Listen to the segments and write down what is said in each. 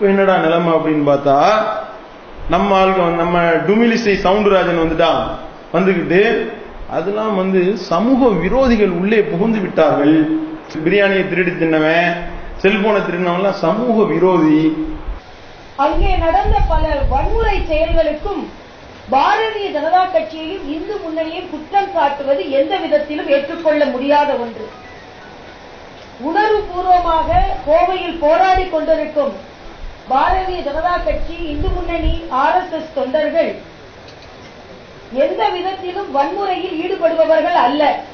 இப்போ என்னடா நிலைமை அப்படின்னு பார்த்தா நம்ம ஆளுக்கு நம்ம டுமிலிசை சவுண்டராஜன் வந்துட்டான் வந்துக்கிட்டு அதெல்லாம் வந்து சமூக விரோதிகள் உள்ளே புகுந்து விட்டார்கள். பிரியாணியை திருடி தின்னவன் செல்போனை திருடினவன்லாம் சமூக விரோதி. அங்கே நடந்த பல வன்முறை செயல்களுக்கும் பாரதிய ஜனதா கட்சியையும் இந்து முன்னணியும் குற்றம் சாட்டுவது எந்த விதத்திலும் ஏற்றுக்கொள்ள முடியாத ஒன்று. உணர்வுபூர்வமாக கோவையில் போராடி கொண்டிருக்கும் பாரதிய ஜனதா கட்சி இந்து முன்னணி ஆர்எஸ்எஸ் தொண்டர்கள் எந்த விதத்திலும் வன்முறையில் ஈடுபடுபவர்கள் அல்ல.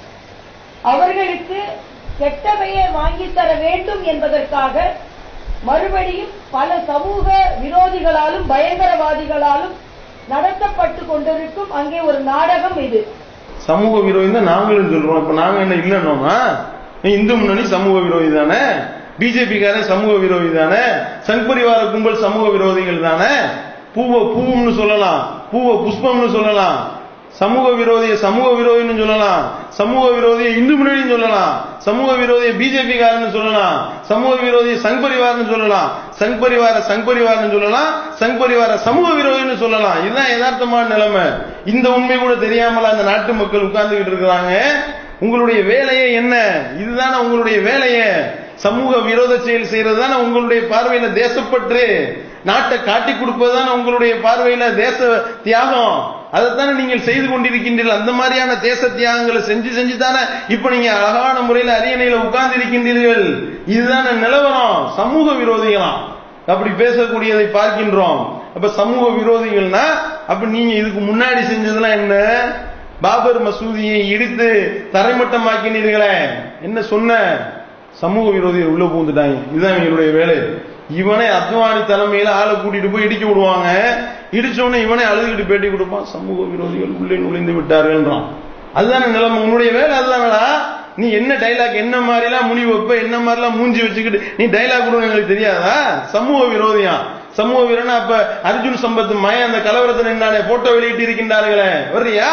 அவர்களுக்கு கெட்ட பெயர் வாங்கித் தர வேண்டும் என்பதற்காக மறுபடியும் பல சமூக விரோதிகளாலும் பயங்கரவாதிகளாலும் நடத்தப்பட்டு கொண்டிருக்கும் அங்கே ஒரு நாடகம் இது. சமூக விரோதி தான் நாங்களும் சொல்றோம். இப்ப நாங்க என்ன இல்லைன்னோமா? இந்து முன்னணி சமூக விரோதி தானே? பிஜேபிக்காரன் சமூக விரோதி தானே? சங் பரிவார கும்பல் சமூக விரோதிகள் தானே? பூவை பூவும்னு சொல்லலாம். பூவை புஷ்பம்னு சொல்லலாம். சமூக விரோதிய சமூக விரோதின்னு சொல்லலாம். சமூக விரோதிய இந்து முன்னணின்னு சொல்லலாம். சமூக விரோதிய பிஜேபிக்காரன்னு சொல்லலாம். சமூக விரோதிய சங் பரிவார்னு சொல்லலாம். சங் பரிவார சங் பரிவார்னு சொல்லலாம். சங் பரிவார சமூக விரோதின்னு சொல்லலாம். இதுதான் யதார்த்தமான நிலைமை. இந்த உண்மை கூட தெரியாமல அந்த நாட்டு மக்கள் உட்கார்ந்துகிட்டு இருக்கிறாங்க? உங்களுடைய வேலையே என்ன? இதுதானே உங்களுடைய வேலையே. சமூக விரோத செயல் செய்யறது தானே உங்களுடைய பார்வையில தேசப்பற்று. நாட்டை காட்டி கொடுப்பதுதானே உங்களுடைய பார்வையில தேச தியாகம். அதைத்தானே நீங்கள் செய்து கொண்டிருக்கின்றீர்கள். அந்த மாதிரியான தேச தியாகங்களை செஞ்சு செஞ்சு தானே இப்ப நீங்க அழகான முறையில் அரியணையில உட்கார்ந்து இருக்கின்றீர்கள் இதுதானே நிலவரம். சமூக விரோதிகளாம் அப்படி பேசக்கூடியதை பார்க்கின்றோம். அப்ப சமூக விரோதிகள்னா அப்ப நீங்க இதுக்கு முன்னாடி செஞ்சதெல்லாம் என்ன? பாபர் மசூதியை இடித்து தரைமட்டமாக்கினீர்களே. என்ன சொன்ன? சமூக விரோதிகள் உள்ள பூந்துட்டாங்க இதுதான் எங்களுடைய வேலை. இவனை அத்வானி தலைமையில ஆளை கூட்டிட்டு போய் இடிக்க விடுவாங்க. இடிச்சோடனே இவனை அழுதுகிட்டு பேட்டி கொடுப்பான். சமூக விரோதிகள் உள்ளே நுழைந்து விட்டார்கள்ன்றான். அதுதான நிலைமை. உன்னுடைய வேலை அதுதானடா நீ என்ன டைலாக் என்ன மாதிரிலாம் முடிவு வைப்ப என்ன மாதிரிலாம் மூஞ்சி வச்சுக்கிட்டு நீ டைலாக் கூட எங்களுக்கு தெரியாதா? சமூக விரோதியா? சமூக வீரனா அப்ப அர்ஜுன் சம்பத் மய அந்த கலவரத்தில் நின்றானே போட்டோ வெளியிட்டு இருக்கின்றார்களே. வர்றியா?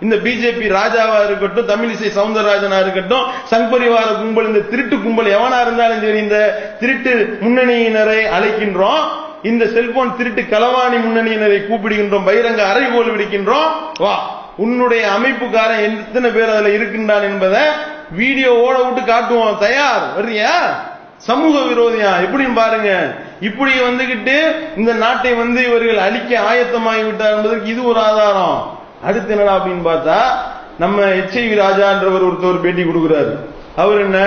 இந்த பிஜேபி ராஜாவா இருக்கட்டும் தமிழிசை சவுந்தரராஜனா இருக்கட்டும் சங் பரிவார கும்பல் இந்த திருட்டு கும்பல் எவனா இருந்தாலும் சரி இந்த திருட்டு முன்னணியினரை அழைக்கின்றோம். இந்த செல்போன் திருட்டு களவாணி முன்னணியினரை கூப்பிடுகின்றோம். பகிரங்க அறைகோல் விடுக்கின்றோம். வா உன்னுடைய அமைப்புக்காரன் எத்தனை பேர் அதுல இருக்கின்றான் என்பதை வீடியோ ஓட விட்டு காட்டுவோம். தயார் வர்றியா? சமூக விரோதியா? எப்படின்னு பாருங்க. இப்படி வந்துகிட்டு இந்த நாட்டை வந்து இவர்கள் அழிக்க ஆயத்தமாகி விட்டார் என்பதற்கு இது ஒரு ஆதாரம். அடுத்து என்னடா அப்படின்னு பார்த்தா நம்ம எச்ஐவி ராஜான்றவர் ஒருத்தர் பேட்டி கொடுக்கிறாரு. அவர் என்ன?